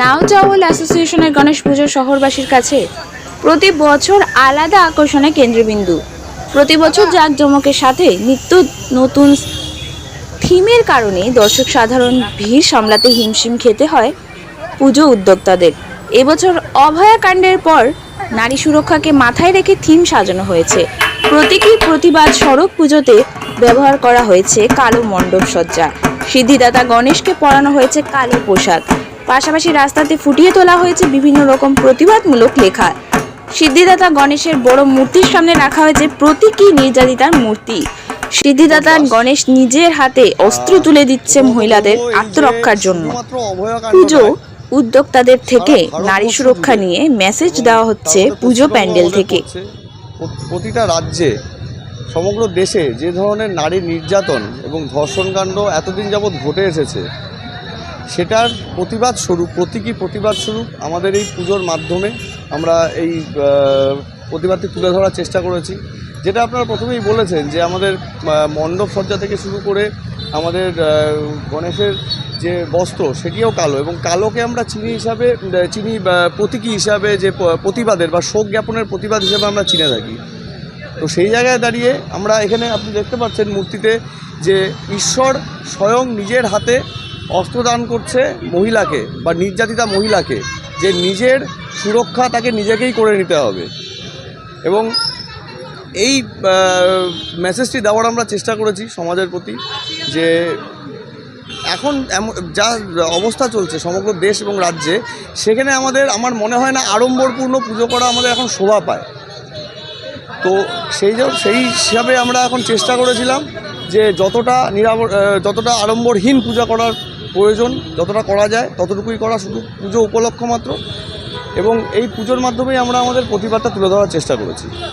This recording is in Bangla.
নাও চাওয়াল অ্যাসোসিয়েশনের গণেশ পুজো শহরবাসীর কাছে। প্রতি বছর আলাদা আকর্ষণের কেন্দ্রবিন্দু। প্রতি বছর জাঁকজমকের সাথে নিত্য নতুন থিমের কারণে দর্শক সাধারণ ভিড় সামলাতে হিমশিম খেতে হয় পুজো উদ্যোক্তাদের। এবছর অভয়াকাণ্ডের পর নারী সুরক্ষাকে মাথায় রেখে থিম সাজানো হয়েছে। প্রতীকী প্রতিবাদ সড়ক পুজোতে ব্যবহার করা হয়েছে কালো মণ্ডপ সজ্জা সিদ্ধিদাতা গণেশকে পরানো হয়েছে কালো পোশাক। পাশাপাশি রাস্তাতে ফুটিয়ে তোলা হয়েছে বিভিন্ন রকম প্রতিবাদমূলক লেখা। সিদ্ধিদাতা গণেশের বড় মূর্তির সামনে রাখা হয়েছে প্রতীকী নির্যাতিতার মূর্তি। সিদ্ধিদাতা গণেশ নিজের হাতে অস্ত্র তুলে দিচ্ছে মহিলাদের আত্মরক্ষার জন্য। পুজো উদ্যোক্তাদের থেকে নারী সুরক্ষা নিয়ে মেসেজ দেওয়া হচ্ছে পুজো প্যান্ডেল থেকে। প্রতিটা রাজ্যে, সমগ্র দেশে যে ধরনের নারী নির্যাতন এবং ধর্ষণকাণ্ড এতদিন যাবৎ ঘটে এসেছে সেটার প্রতিবাদ স্বরূপ, প্রতীকী প্রতিবাদ স্বরূপ আমাদের এই পুজোর মাধ্যমে আমরা এই প্রতিবাদটি তুলে ধরার চেষ্টা করেছি। যেটা আপনারা প্রথমেই বলেছেন যে আমাদের মণ্ডপ সজ্জা থেকে শুরু করে আমাদের গণেশের যে বস্ত্র, সেটিও কালো এবং কালোকে আমরা চিনি হিসাবে চিনি প্রতীকী হিসাবে যে প্রতিবাদের বা শোক জ্ঞাপনের প্রতিবাদ হিসেবে আমরা চিনে থাকি। তো সেই জায়গায় দাঁড়িয়ে আমরা এখানে আপনি দেখতে পাচ্ছেন মূর্তিতে যে ঈশ্বর স্বয়ং নিজের হাতে অস্ত্র দান করছে মহিলাকে বা নির্যাতিতা মহিলাকে, যে নিজের সুরক্ষা তাকে নিজেকেই করে নিতে হবে। এবং এই মেসেজটি দেওয়ার আমরা চেষ্টা করেছি সমাজের প্রতি যে এখন যা অবস্থা চলছে সমগ্র দেশ এবং রাজ্যে, সেখানে আমাদের, আমার মনে হয় না আড়ম্বরপূর্ণ পুজো করা আমাদের এখন শোভা পায়। তো সেই সেই হিসাবে আমরা এখন চেষ্টা করেছিলাম যে যতটা নিরাব যতটা আড়ম্বরহীন পূজা করার প্রয়োজন, যতটা করা যায়, ততটুকুই করা শুধু পুজো উপলক্ষ মাত্র। এবং এই পুজোর মাধ্যমেই আমরা আমাদের প্রতিবাদটা তুলে ধরার চেষ্টা করেছি।